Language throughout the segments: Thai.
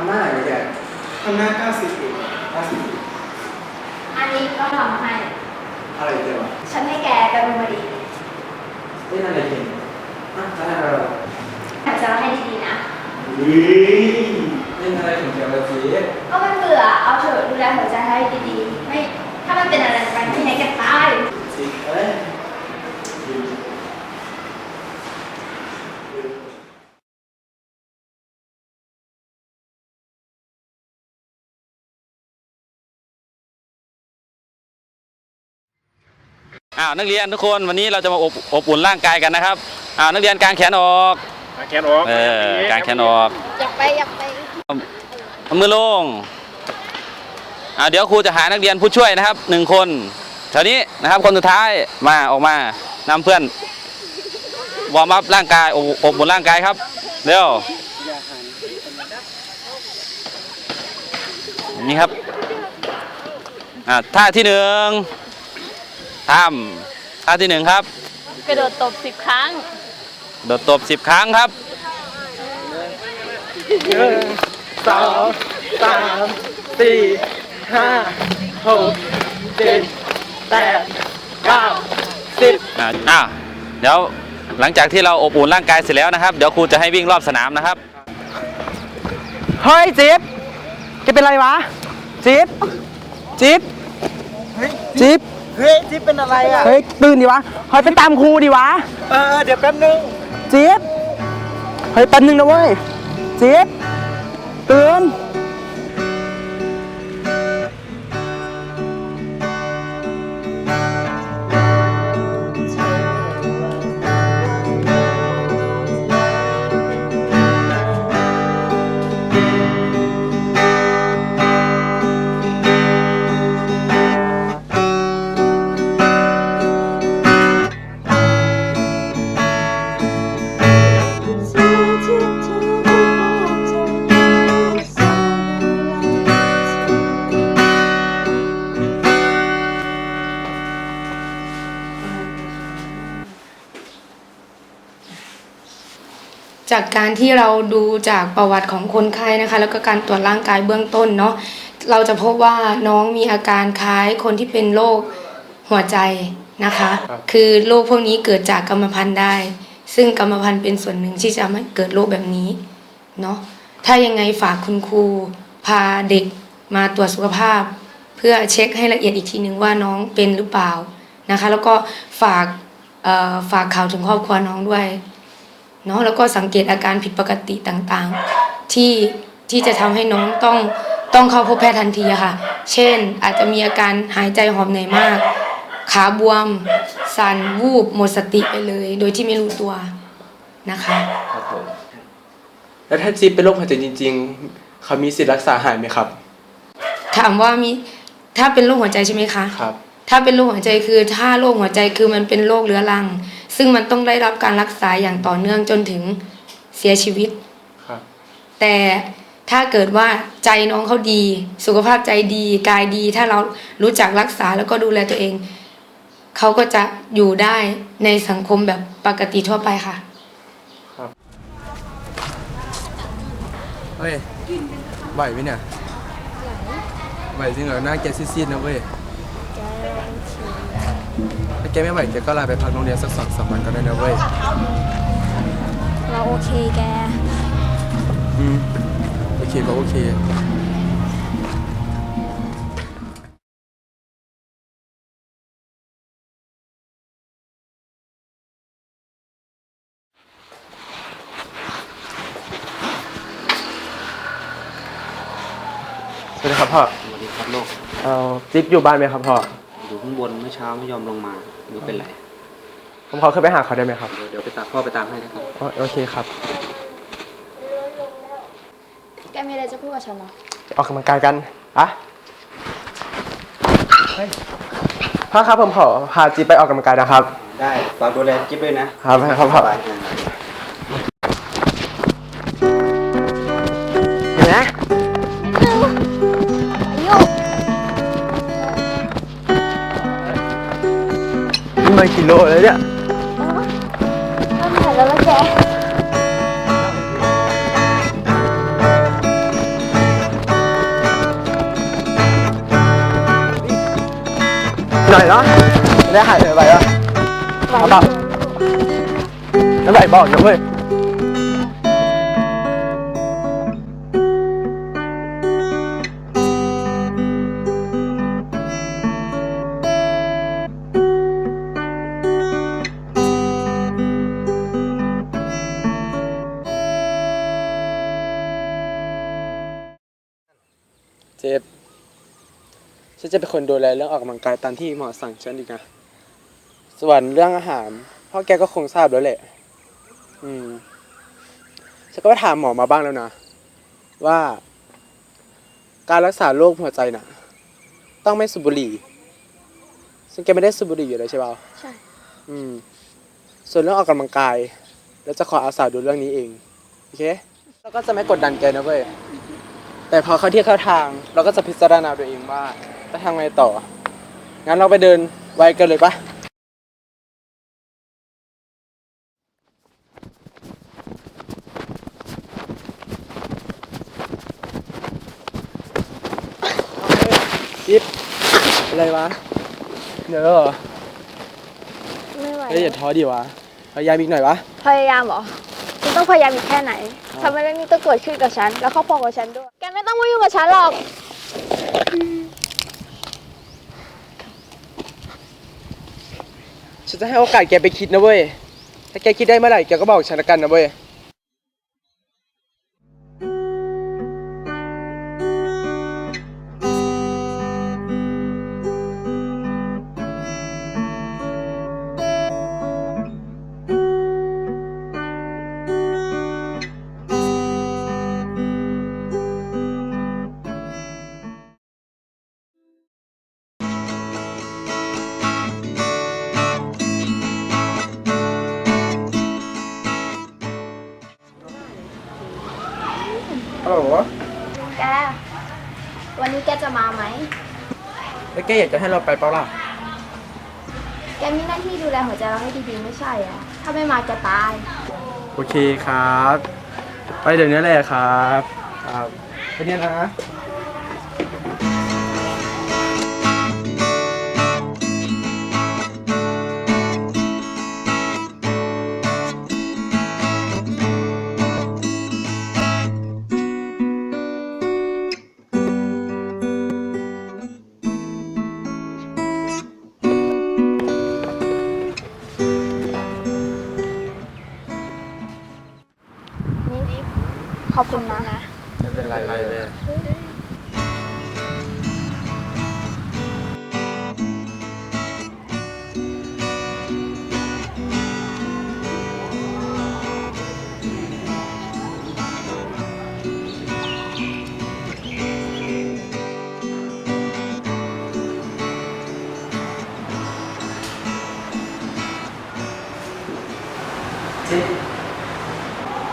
ทำหน้าอะไรแกทำหน้า90อีกห้าสิบอันนี้ก็ทำให้ อะไรเจ๊วะฉันให้แกไปรุมาดีเล่นอะไรเก่งอะจะให้อะไรหรอแต่จะให้ดีๆนะ เฮ้ยเล่นอะไรของแกวะเจ๊ก็มันเบื่อ เอาเถอะดูแลหัวใจให้ดีๆ ไม่ ถ้ามันเป็นอะไรไปที่ไหนแกตายสิเอ้ย อ้าวนักเรียนทุกคนวันนี้เราจะมาอบอบอุ่นร่างกายกันนะครับอ้าวนักเรียนกางแขนออกแขนออกเออกางแขนออกอยากไปอยากไปเอามือลงอ่าเดี๋ยวครูจะหานักเรียนผู้ช่วยนะครับหนึ่งคนแถวนี้นะครับคนสุดท้ายมาออกมานำเพื่อนวอร์มอัพร่างกายอบอบอุ่นร่างกายครับเร็วนี่ครับอ่าท่าที่หนึ่ง ทำท่าที่หนึ่งครับ กระโดดตบสิบครั้ง โดดตบสิบครั้งครับสองสามสี่ห้าหกเจ็ดแปดเก้าสิบอ่าอ่าเดี๋ยวหลังจากที่เราอบอุ่นร่างกายเสร็จแล้วนะครับ เดี๋ยวครูจะให้วิ่งรอบสนามนะครับ เฮ้ยจิ๊บแกเป็นไรวะจิ๊บจิ๊บจิ๊บ เฮ้ยจิ๊บเป็นอะไรอะ เฮ้ยตื่นดิวะ เฮ้ยไปตามครูดิวะ เออเดี๋ยวแป๊บนึงจิ๊บเฮ้ยแป๊บนึงนะเว้ยจิ๊บตื่น กการที่เราดูจากประวัติของคนไข้นะคะ แล้วก็การตรวจร่างกายเบื้องต้นเนาะเราจะพบว่าน้องมีอาการคล้ายคนที่เป็นโรคหัวใจนะคะ คือโรคพวกนี้เกิดจากกรรมพันธุ์ได้ ซึ่งกรรมพันธุ์เป็นส่วนหนึ่งที่จะทำให้เกิดโรคแบบนี้เนาะถ้ายังไงฝากคุณครูพาเด็กมาตรวจสุขภาพ เพื่อเช็คให้ละเอียดอีกทีหนึ่งว่าน้องเป็นหรือเปล่านะคะ แล้วก็ฝากเอ่อฝากข่าวถึงครอบครัวน้องด้วย เนาะแล้วก็สังเกตอาการผิดปกติต่างๆ ที่ที่จะทำให้น้องต้องต้องเข้าพบแพทย์ทันทีอะค่ะ เช่นอาจจะมีอาการหายใจหอบเหนื่อยมาก ขาบวม สั่นวูบหมดสติไปเลย โดยที่ไม่รู้ตัวนะคะครับผมแล้วถ้าจิ๊บเป็นโรคหัวใจจริง ๆ เขามีสิทธิ์รักษาหายไหมครับ ถามว่ามีถ้าเป็นโรคหัวใจใช่ไหมคะครับถ้าเป็นโรคหัวใจคือถ้าโรคหัวใจคือมันเป็นโรคเรื้อรัง ซึ่งมันต้องได้รับการรักษาอย่างต่อเนื่องจนถึงเสียชีวิต ครับ แต่ถ้าเกิดว่าใจน้องเขาดี สุขภาพใจดีกายดี ถ้าเรารู้จักรักษาแล้วก็ดูแลตัวเอง เขาก็จะอยู่ได้ในสังคมแบบปกติทั่วไปค่ะ เฮ้ยไหวไหมเนี่ยไหวจริงเหรอหน้าแกซีดๆนะเว้ย ถ้าแกไม่ไหวแกก็ลาไปพักโรงเรียนสักสองสามวันก็ได้นะเว้ยเราโอเคแก อืมโอเคก็โอเคสวัสดีครับพ่อสวัสดีครับลูกเอาจิ๊บอยู่บ้านไหมครับพ่อ อยู่ข้างบนเมื่อเช้าไม่ยอมลงมาหรือเป็นไรผมขอขึ้นไปหาเขาได้ไหมครับ เดี๋ยวเดี๋ยวไปตามพ่อไปตามให้นะครับ อ๋อโอเคครับแกมีอะไรจะพูดกับฉันเหรอออกกำลังกายกันอะเฮ้ยพ่อครับผมขอพาจิ๊บไปออกกำลังกายนะครับ ได้ฝากดูแลจิ๊บด้วยนะครับครับครับส 50 kg đấy ạ. Không. Này đó. Đây hải này vậy à? Nó bảo. Nó lại bỏ chúng ơi. ฟฉันจะเป็นคนดูแลเรื่องออกกำลังกายตามที่หมอสั่งฉันอีกนะส่วนเรื่องอาหารพ่อแกก็คงทราบแล้วแหละ อืม ฉันก็ไปถามหมอมาบ้างแล้วนะ ว่า การรักษาโรคหัวใจน่ะ ต้องไม่สูบบุหรี่ ซึ่งแกไม่ได้สูบบุหรี่อยู่เลยใช่เปล่าใช่ อืม ส่วนเรื่องออกกำลังกายเราจะขออาสาดูเรื่องนี้เอง โอเคเราก็จะไม่กดดันแกนะเว้ย แต่พอเข้าที่เข้าทางเราก็จะพิจารณาตัวเองว่าจะทำไงต่อ งั้นเราไปเดินไวกันเลยปะยิบอะไรวะเดี๋ยวเหรอไม่ไหวเฮ้ยอย่าท้อดิวะพยายามอีกหน่อยวะ พยายามเหรอ คุณต้องพยายามอีกแค่ไหนทำไมเรื่องนี้ต้องเกิดขึ้นกับฉัน แล้วครอบครัวกับฉันด้วยแก ไม่ต้องมายุ่งกับฉันหรอก ฉันจะให้โอกาสแกไปคิดนะเว้ย ถ้าแกคิดได้เมื่อไหร่แกก็บอกฉันละกันนะเว้ย ฮัลโหลแก วันนี้แกจะมาไหม แล้วแกอยากจะให้เราไปเปล่าล่ะ แกมีหน้าที่ดูแลหัวใจเราให้ดีๆไม่ใช่เหรอ ถ้าไม่มาแกตาย โอเคครับ ไปเดี๋ยวนี้เลยครับ ครับไปเนี่ยนะ ไม่เป็นไรเลย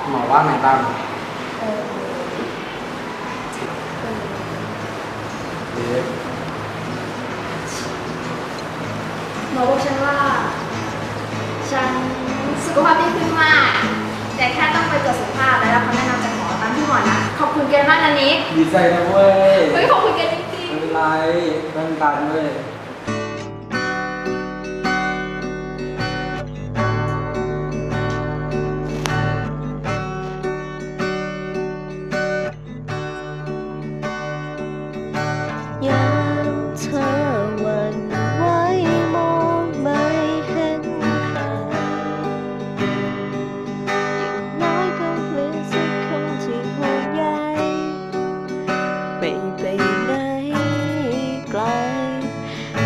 หมอว่าไงบ้างเอ๊ะ หมอบอก ฉันว่า ฉันสุขภาพดีขึ้นมาก แต่แค่ต้องไปตรวจสุขภาพและรับคำแนะนำจากหมอตามที่หมอนะ ขอบคุณแกมากนะนิกดีใจนะเว้ย เฮ้ยขอบคุณแกจริงไม่เป็นไรเพื่อนกันเว้ยย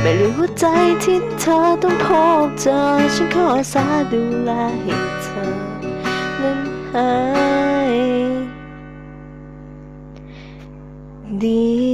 ไม่รู้หัวใจที่เธอต้องพบเจอ ฉันขออาสาดูแลให้เธอ นั้นหายดี